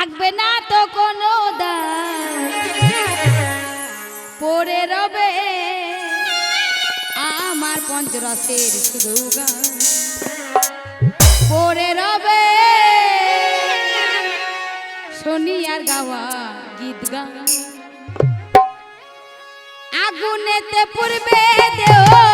থাকবে না তো কোনো পড়ে রবে আমার পঞ্চরসের শুধু পড়ে রবে শনি আর গাওয়া গীত গান। আগুনেতে পূর্বে দেহ।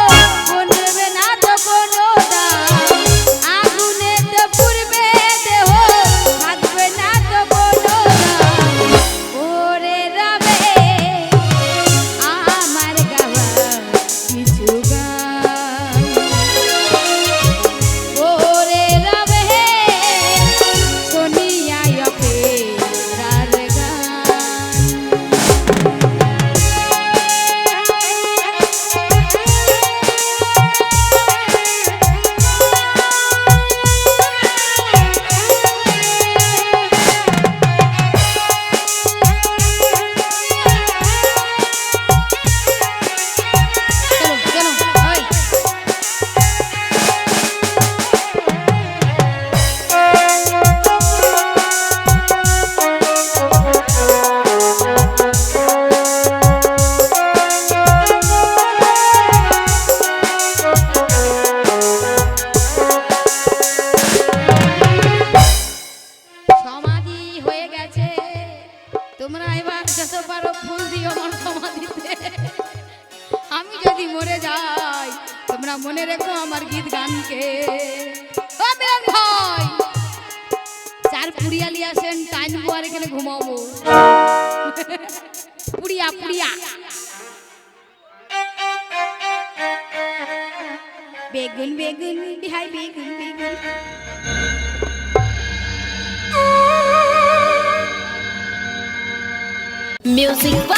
তোমরা এবার যত পারো ফুল দিও আমার সমাধিতে আমি যদি মরে যাই, তোমরা মনে রেখো আমার গীত গানকে। ভাই! চার পুড়িয়া লিয়ে আসেন টাইনবো আর এখানে ঘুমাবো। পুড়িয়া পুড়িয়া। বেগুন বেগুন, বিহাই, বেগুন বেগুন। Music